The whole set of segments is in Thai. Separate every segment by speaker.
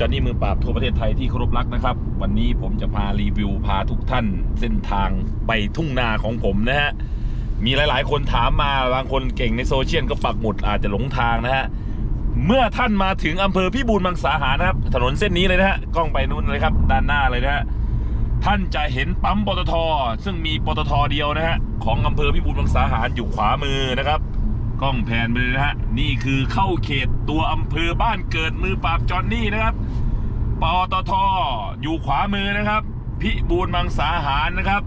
Speaker 1: จอห์นนี่มือปราบทั่วประเทศไทยที่เคารพรักนะครับ วันนี้ผมจะพารีวิวพาทุกท่าน เส้นทางไปทุ่งนาของผมนะฮะมีหลาย ๆ คนถามมาบางคนเก่งในโซเชียลก็ปักหมุดอาจจะหลงทางนะฮะเมื่อท่านมาถึงอำเภอพิบูลมังสาหารนะครับ ถนนเส้นนี้เลยนะฮะกล้องไปนู่นเลยครับ ด้านหน้าเลยนะฮะท่านจะเห็นปั๊มปตทซึ่งมีปตทเดียวนะฮะของอำเภอพิบูลมังสาหารอยู่ขวามือนะครับ กล้องแพนไปเลยนะฮะ นี่คือเข้าเขตตัวอำเภอบ้านเกิดมือปราบจอนนี่นะครับ ปตทอยู่ขวามือนะครับ พิบูลมังสาหารนะครับ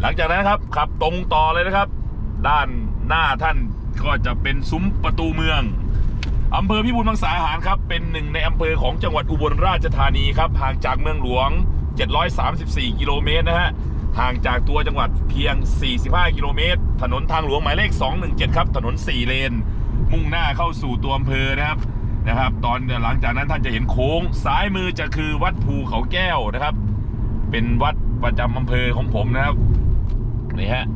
Speaker 1: หลังจากนั้นครับขับตรงต่อเลยนะครับ ด้านหน้าท่านก็จะเป็นซุ้มประตูเมืองอำเภอพิบูลมังสาหารครับ เป็นหนึ่งในอำเภอของจังหวัดอุบลราชธานีครับห่างจากเมืองหลวง 734 กิโลเมตรนะฮะ ห่างจากตัวจังหวัดเพียง 45 กิโลเมตร ถนนทางหลวงหมายเลข 217 ครับ ถนน 4 เลน มุ่งหน้าเข้าสู่ตัวอำเภอนะครับ นะครับ ตอนหลังจากนั้นท่านจะเห็นโค้ง ซ้ายมือจะคือวัดภูเขาแก้วนะครับ เป็นวัดประจำอำเภอของผมนะครับ นี่ฮะ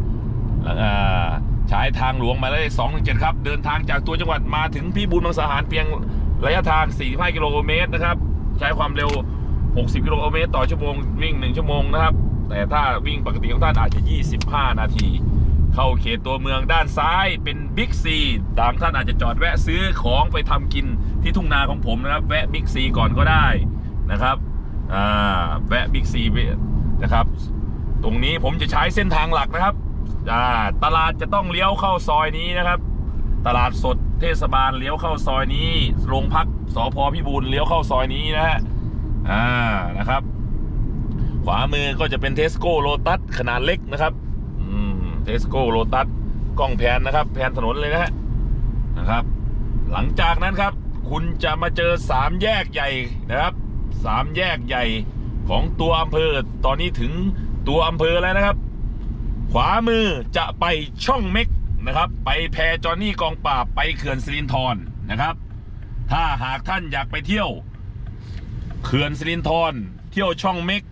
Speaker 1: แล้วอ่าใช้ทางหลวงหมายเลข 217 ครับ เดินทางจากตัวจังหวัดมาถึงพิบูลมังสาหารเพียงระยะทาง 45 กิโลเมตรนะครับ ใช้ความเร็ว 60 กิโลเมตร ต่อชั่วโมง วิ่ง 1 ชั่วโมงนะครับ แต่ถ้าวิ่งปกติของท่านอาจจะ 25 นาที เข้าเขตตัวเมืองด้านซ้ายเป็นบิ๊กซีบางท่านอาจจะจอดแวะซื้อของไปทำกินที่ทุ่งนาของผมนะครับ แวะบิ๊กซีก่อนก็ได้นะครับอ่าแวะบิ๊กซีนะครับ ตรงนี้ผมจะใช้เส้นทางหลักนะครับอ่าตลาดจะต้องเลี้ยวเข้าซอยนี้นะครับ ตลาดสดเทศบาลเลี้ยวเข้าซอยนี้ โรงพักสพพิบูลเลี้ยวเข้าซอยนี้นะฮะอ่านะครับ ขวามือก็จะเป็นเทสโก้โ t ตัสขนาดเล็กนะครับเทสโก้โ t ตัสกล้องแผนนะครับแผนถนนเลยนะฮะนะครับ หลังจากนั้นครับ คุณจะมาเจอสามแยกใหญ่นะครับสามแยกใหญ่ของตัวอำเภอ ตอนนี้ถึงตัวอำเภอแล้วนะครับ ขวามือจะไปช่องเม็กนะครับ ไปแพจอนนี่กองปราบไปเขื่อนสิรินธรนะครับ ถ้าหากท่านอยากไปเที่ยว เขื่อนสิรินธรเที่ยวช่องเม็ก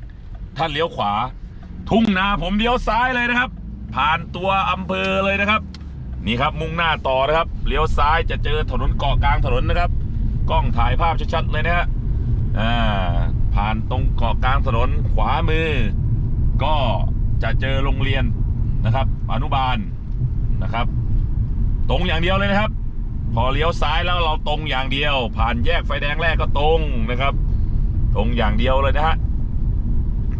Speaker 1: ท่านเลี้ยวขวา ทุ่งนาผมเลี้ยวซ้ายเลยนะครับ ผ่านตัวอำเภอเลยนะครับ นี่ครับมุ่งหน้าต่อนะครับเลี้ยวซ้ายจะเจอถนนเกาะกลางถนนนะครับ กล้องถ่ายภาพชัดๆเลยนะฮะอ่าผ่านตรงเกาะกลางถนนขวามือ ก็จะเจอโรงเรียนนะครับ อนุบาลนะครับ ตรงอย่างเดียวเลยนะครับ พอเลี้ยวซ้ายแล้วเราตรงอย่างเดียว ผ่านแยกไฟแดงแรกก็ตรงนะครับ ตรงอย่างเดียวเลยนะฮะ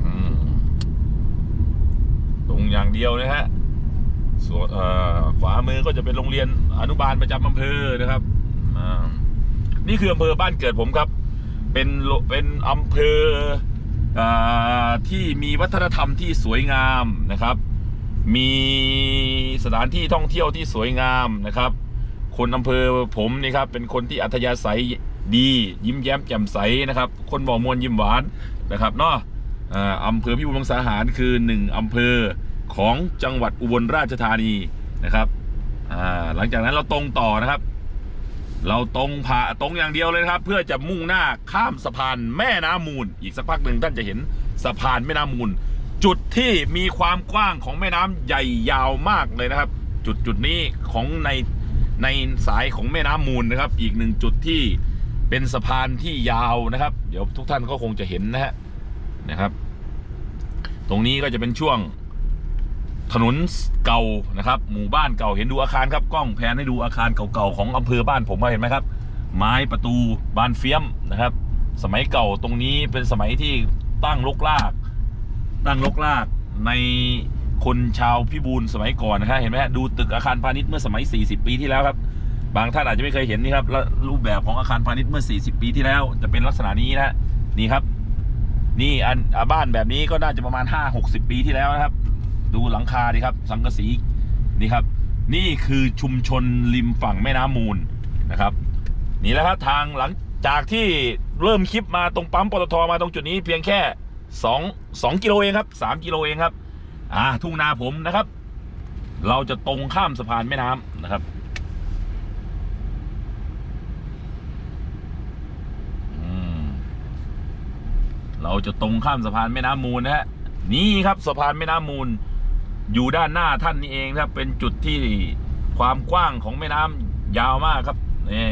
Speaker 1: อืม ตรงอย่างเดียวนะฮะส่วนขวามือก็จะเป็นโรงเรียนอนุบาลประจำอำเภอนะครับอ่านี่คืออำเภอบ้านเกิดผมครับ เป็นเป็นอำเภออ่าที่มีวัฒนธรรมที่สวยงามนะครับ มีสถานที่ท่องเที่ยวที่สวยงามนะครับ คนอำเภอผมนี่ครับเป็นคนที่อัธยาศัยดียิ้มแย้มแจ่มใสนะครับ คนบอมวลยิ้มหวานนะครับเนาะ อ่าอำเภอพิบูลมังสาหารคือหนึ่งอำเภอของจังหวัดอุบลราชธานีนะครับหลังจากนั้นเราตรงต่อนะครับ เราตรงผ่าตรงอย่างเดียวเลยครับ เพื่อจะมุ่งหน้าข้ามสะพานแม่น้ำมูล อีกสักพักหนึ่งท่านจะเห็นสะพานแม่น้ำมูล จุดที่มีความกว้างของแม่น้ำใหญ่ยาวมากเลยนะครับ จุดจุดนี้ของในในสายของแม่น้ำมูลนะครับ อีกหนึ่งจุดที่เป็นสะพานที่ยาวนะครับ เดี๋ยวทุกท่านก็คงจะเห็นนะฮะ นะครับ ตรงนี้ก็จะเป็นช่วงถนนเก่านะครับ หมู่บ้านเก่าเห็นดูอาคารครับกล้องแพนให้ดูอาคารเก่าๆของอำเภอบ้านผมเห็นไหมครับ ไม้ประตูบานเฟียมนะครับ สมัยเก่าตรงนี้เป็นสมัยที่ตั้งลกลาก ตั้งลกลากในคนชาวพิบูลสมัยก่อนนะครับเห็นไหมดูตึกอาคารพาณิชย์เมื่อสมัย 40 ปีที่แล้วครับ บางท่านอาจจะไม่เคยเห็นนี่ครับรูปแบบของอาคารพาณิชย์เมื่อ 40 ปีที่แล้ว จะเป็นลักษณะนี้นะฮะนี่ครับ นี่อันบ้านแบบนี้ก็น่าจะประมาณ5-60ปีที่แล้วนะครับ ดูหลังคาดิครับ สังกะสีนี่ครับ นี่คือชุมชนริมฝั่งแม่น้ำมูลนะครับ นี่แหละครับทางหลังจากที่เริ่มคลิปมาตรงปั๊มปตทมาตรงจุดนี้เพียงแค่สองสองกิโลเองครับสามกิโลเองครับ อ่าทุ่งนาผมนะครับ เราจะตรงข้ามสะพานแม่น้ำนะครับอืม เราจะตรงข้ามสะพานแม่น้ำมูลนะฮะนี่ครับสะพานแม่น้ำมูล อยู่ด้านหน้าท่านนี่เองครับเป็นจุดที่ความกว้างของแม่น้ำยาวมากครับนี่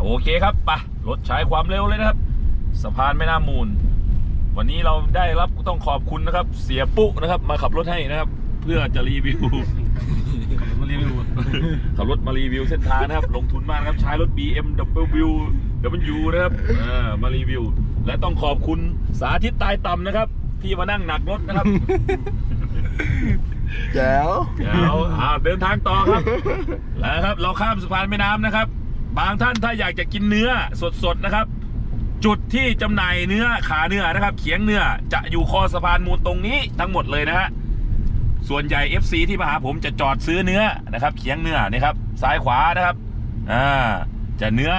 Speaker 1: โอเคครับไปะรถใช้ความเร็วเลยนะครับ สะพานแม่น้ำมูล วันนี้เราได้รับต้องขอบคุณนะครับ เสียปุ๊นะครับ มาขับรถให้นะครับ เพื่อจะรีวิว
Speaker 2: มารีวิว
Speaker 1: ขับรถมารีวิวเส้นทางนะครับ ลงทุนมากนะครับ ใช้รถ BMW W นะครับอ่ามารีวิว และต้องขอบคุณสาธิตตายต่ำนะครับ ที่มานั่งหนักรถนะครับ
Speaker 3: แจ๋ว
Speaker 1: เดี๋ยวอ่าเดินทางต่อครับ แล้วครับ เราข้ามสะพานแม่น้ำนะครับ บางท่านถ้าอยากจะกินเนื้อสดๆนะครับ จุดที่จำหน่ายเนื้อขาเนื้อนะครับ เขียงเนื้อจะอยู่คอสะพานมูลตรงนี้ทั้งหมดเลยนะฮะส่วนใหญ่ FC ที่มาหาผมจะจอดซื้อเนื้อนะครับ เขียงเนื้อนี่ครับซ้ายขวานะครับอ่า จะเนื้อ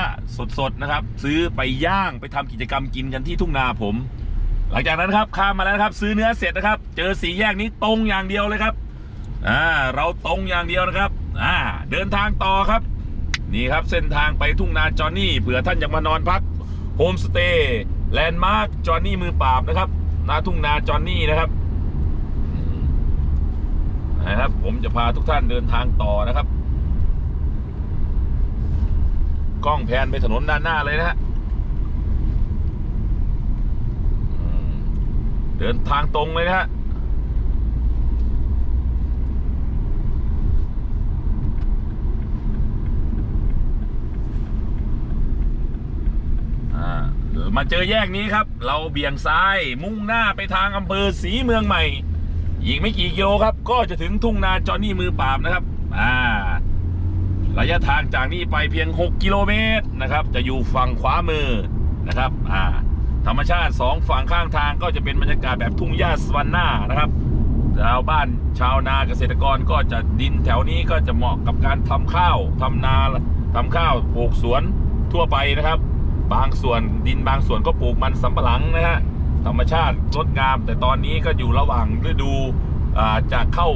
Speaker 1: สดๆนะครับ ซื้อไปย่างไปทำกิจกรรมกินกันที่ทุ่งนาผม หลังจากนั้นครับข้ามมาแล้วครับ ซื้อเนื้อเสร็จนะครับ เจอสีแยกนี้ตรงอย่างเดียวเลยครับอ่าเราตรงอย่างเดียวนะครับอ่าเดินทางต่อครับ นี่ครับเส้นทางไปทุ่งนาจอห์นนี่เผื่อท่านอยากมานอนพักโฮมสเตย์แลนด์มาร์คจอห์นนี่มือปราบนะครับนาทุ่งนาจอห์นนี่นะครับนะครับ ผมจะพาทุกท่านเดินทางต่อนะครับ กล้องแพนไปถนนด้านหน้าเลยนะฮะเดินทางตรงเลยนะฮะอ่ามาเจอแยกนี้ครับ เราเบี่ยงซ้ายมุ่งหน้าไปทางอำเภอศรีเมืองใหม่อีกไม่กี่กิโลครับ ก็จะถึงทุ่งนาจอหนนี่มือปราบนะครับ อ่า ระยะทางจากนี้ไปเพียง 6 กิโลเมตรนะครับ จะอยู่ฝั่งขวามือนะครับอ่าธรรมชาติสองฝั่งข้างทางก็จะเป็นบรรยากาศแบบทุ่งหญ้าสวรรค์หน้านะครับชาวบ้านชาวนาเกษตรกรก็จะดินแถวนี้ก็จะเหมาะกับการทำข้าวทำนาทำข้าวปลูกสวนทั่วไปนะครับ บางส่วนดินบางส่วนก็ปลูกมันสำปะหลังนะฮะธรรมชาติงดงาม แต่ตอนนี้ก็อยู่ระหว่างฤดูอ่าจะเข้า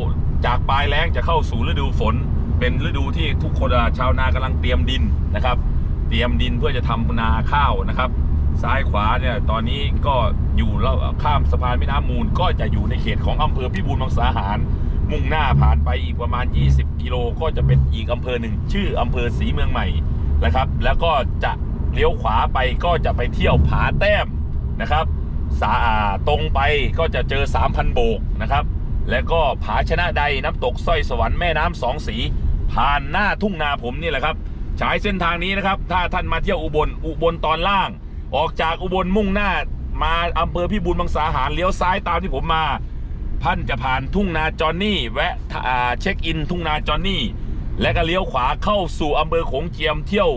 Speaker 1: จากปลายแล้งจะเข้าสู่ฤดูฝน เป็นฤดูที่ทุกคนชาวนากำลังเตรียมดินนะครับ เตรียมดินเพื่อจะทำนาข้าวนะครับ ซ้ายขวาเนี่ยตอนนี้ก็อยู่แล้วข้ามสะพานแม่น้ำมูล ก็จะอยู่ในเขตของอำเภอพิบูลมังสาหาร มุ่งหน้าผ่านไปอีกประมาณ 20 กิโลก็จะเป็นอีกอำเภอหนึ่งชื่ออำเภอศรีเมืองใหม่นะครับ แล้วก็จะเลี้ยวขวาไปก็จะไปเที่ยวผาแต้มนะครับสาอาตรงไปก็จะเจอ 3,000 โบกนะครับ แล้วก็ผาชนะใดน้ำตกสร้อยสวรรค์แม่น้ำสองสี ผ่านหน้าทุ่งนาผมนี่แหละครับใช้เส้นทางนี้นะครับ ถ้าท่านมาเที่ยวอุบลอุบลตอนล่าง ออกจากอุบลมุ่งหน้ามาอำเภอพิบูลมังสาหารเลี้ยวซ้ายตามที่ผมมาท่านจะผ่านทุ่งนาจอนนี่แวะเช็คอินทุ่งนาจอนนี่ และก็เลี้ยวขวาเข้าสู่อำเภอโขงเจียมเที่ยว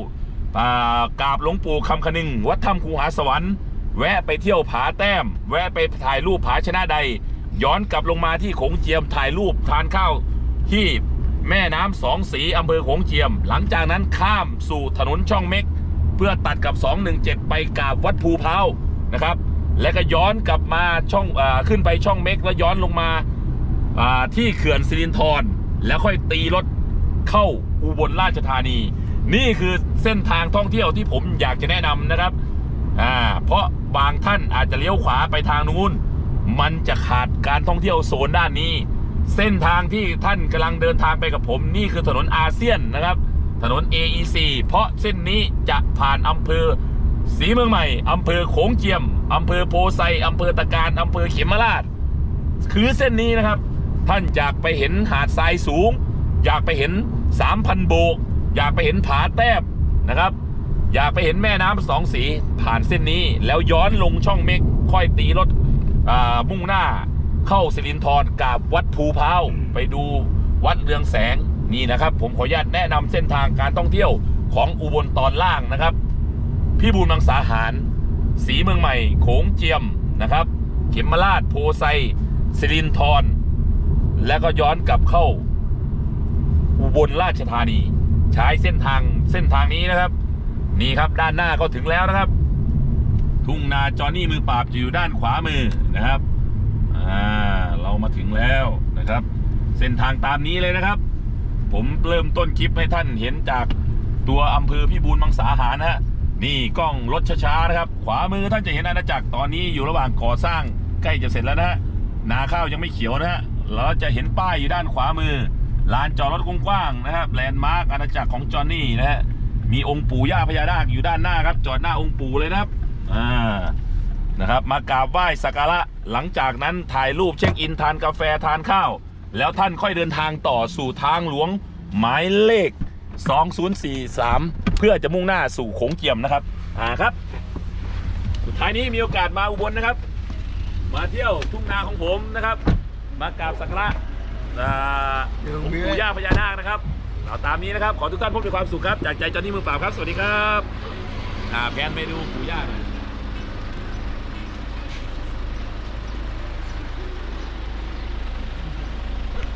Speaker 1: กราบหลวงปู่คำคนึง วัดถ้ำคูหาสวรรค์ แวะไปเที่ยวผาแต้ม แวะไปถ่ายรูปผาชนะใด ย้อนกลับลงมาที่โขงเจียมถ่ายรูปทานข้าวที่ แม่น้ำสองสีอำเภอโขงเจียม หลังจากนั้นข้ามสู่ถนนช่องเม็ก เพื่อตัดกับ 217 ไปกาบวัดภูเพานะครับ และก็ย้อนกลับมาช่องอขึ้นไปช่องเม็ก แล้วย้อนลงมาที่เขื่อนสิรินธรแล้วค่อยตีรถเข้าอุบลราชธานี นี่คือเส้นทางท่องเที่ยวที่ผมอยากจะแนะนำนะครับเพราะบางท่านอาจจะเลี้ยวขวาไปทางนู้น มันจะขาดการท่องเที่ยวโซนด้านนี้ เส้นทางที่ท่านกำลังเดินทางไปกับผมนี่คือถนนอาเซียนนะครับ ถนน AEC เพราะเส้นนี้จะผ่านอำเภอศรีเมืองใหม่อำเภอโขงเจียมอำเภอโพไซอำเภอตะการอำเภอเขมราช คือเส้นนี้นะครับ ท่านอยากไปเห็นหาดทรายสูง อยากไปเห็น 3,000 โบก อยากไปเห็นผาแต้มนะครับ อยากไปเห็นแม่น้ำสองสีผ่านเส้นนี้แล้วย้อนลงช่องเมฆค่อยตีรถมุ่งหน้า เข้าสิรินธรกับวัดภูเพร้าวไปดูวัดเรืองแสงนี่นะครับ ผมขออนุญาตแนะนำเส้นทางการท่องเที่ยวของอุบลตอนล่างนะครับพี่บูลมังสาหาร สีเมืองใหม่ โขงเจียมนะครับ เขมราชโพไซสิรินธรแล้วก็ย้อนกลับเข้า อุบลราชธานี ใช้เส้นทางเส้นทางนี้นะครับ นี่ครับด้านหน้าก็ถึงแล้วนะครับ ทุ่งนาจอห์นนี่มือปราบจะอยู่ด้านขวามือนะครับ อ่าเรามาถึงแล้วนะครับ เส้นทางตามนี้เลยนะครับ ผมเริ่มต้นคลิปให้ท่านเห็นจากตัวอำเภอพิบูลมังสาหารนะฮะนี่กล้องรถช้าๆนะครับ ขวามือท่านจะเห็นอาณาจักรตอนนี้อยู่ระหว่างก่อสร้างใกล้จะเสร็จแล้วนะฮะนาข้าวยังไม่เขียวนะฮะเราจะเห็นป้ายอยู่ด้านขวามือลานจอดรถกว้างๆนะครับแลนด์มาร์กอาณาจักรของจอห์นนี่นะฮะมีองค์ปู่ย่าพญานาคอยู่ด้านหน้าครับ จอดหน้าองค์ปู่เลยนะครับอ่า นะครับ มากราบไหว้สักการะหลังจากนั้นถ่ายรูปเช็คอินทานกาแฟทานข้าว แล้วท่านค่อยเดินทางต่อสู่ทางหลวงหมายเลข 2043 เพื่อจะมุ่งหน้าสู่โขงเจียมนะครับอ่าครับ สุดท้ายนี้มีโอกาสมาอุบลนะครับ มาเที่ยวทุ่งนาของผมนะครับ มากราบสักการะอ่าองค์ปู่ย่าพญานาคนะครับเอาตามนี้นะครับ ขอทุกท่านพบด้วยความสุขครับ จากใจจอห์นนี่มือเปล่าครับ สวัสดีครับอ่าแพนเมนูปู่ย่าหน่อย